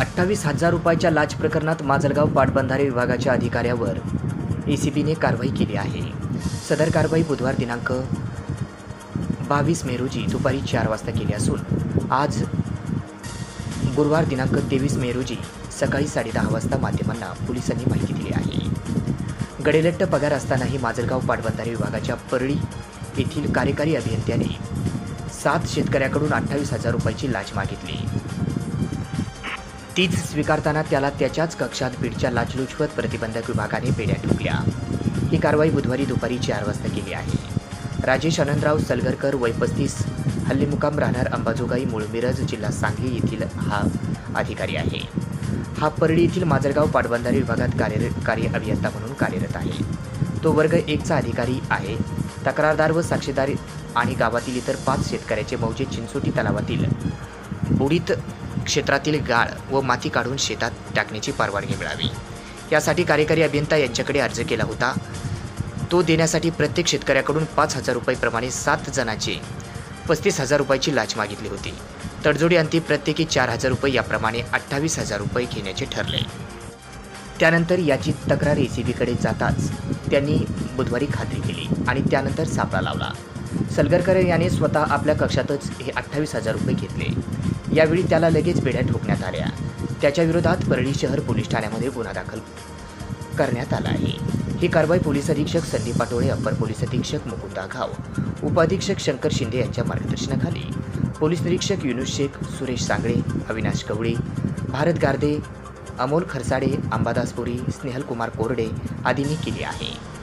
अठ्ठावीस हजार रुपयाच्या लाच प्रकरणात माजलगाव पाटबंधारे विभागाच्या अधिकाऱ्यावर ए सी बीने कारवाई केली आहे. सदर कारवाई बुधवार दिनांक बावीस मे रोजी दुपारी चार वाजता केली असून आज गुरुवार दिनांक तेवीस मे रोजी सकाळी साडेदहा वाजता माध्यमांना पोलिसांनी माहिती दिली आहे. गडेलट्ट पगार असतानाही माजलगाव पाटबंधारे विभागाच्या परळी येथील कार्यकारी अभियंत्याने सात शेतकऱ्याकडून अठ्ठावीस हजार रुपयाची लाच मागितली. तीच स्वीकारताना त्याला त्याच्याच कक्षात बीडच्या लाचलुचपत प्रतिबंधक विभागाने पेड्या ठोकल्या. ही कारवाई बुधवारी दुपारी चार वाजता केली आहे. राजेश आनंदराव सलगरकर वय पस्तीस हल्लीमुकाम राहणार अंबाजोगाई मूळ मिरज जिल्हा सांगली येथील हा अधिकारी आहे. हा परळी येथील माजलगाव पाटबंधारे विभागात कार्य कार्य अभियंता म्हणून कार्यरत आहे. तो वर्ग एकचा अधिकारी आहे. तक्रारदार व साक्षीदार आणि गावातील इतर पाच शेतकऱ्याचे मौजे चिंचोटी तलावातील बुडीत क्षेत्रातील गाळ व माती काढून शेतात टाकण्याची परवानगी मिळावी. यासाठी कार्यकारी अभियंता यांच्याकडे अर्ज केला होता. तो देण्यासाठी प्रत्येक शेतकऱ्याकडून पाच हजार रुपयेप्रमाणे सात जणांचे पस्तीस हजार रुपयाची लाच मागितली होती. तडजोडी अंती प्रत्येकी चार हजार रुपये याप्रमाणे अठ्ठावीस हजार रुपये घेण्याचे ठरले. त्यानंतर याची तक्रार ए सी बीकडे जाताच त्यांनी बुधवारी खात्री केली आणि त्यानंतर सापळा लावला. सलगरकर याने स्वतः आपल्या कक्षातच हे अठ्ठावीस हजार रुपये घेतले. यावेळी त्याला लगेच बेड्या ठोकण्यात आल्या. त्याच्याविरोधात परळी शहर पोलीस ठाण्यामध्ये गुन्हा दाखल करण्यात आला आहे. ही कारवाई पोलीस अधीक्षक संदीप पाटोळे अपर पोलीस अधीक्षक मुकुंदा आघाव उपअधीक्षक शंकर शिंदे यांच्या मार्गदर्शनाखाली. पोलीस निरीक्षक युनुस शेख सुरेश सांगळे अविनाश कवळे भारत गारदे अमोल खरसाडे अंबादास पुरी स्नेहल कुमार कोरडे आदींनी केली आहे.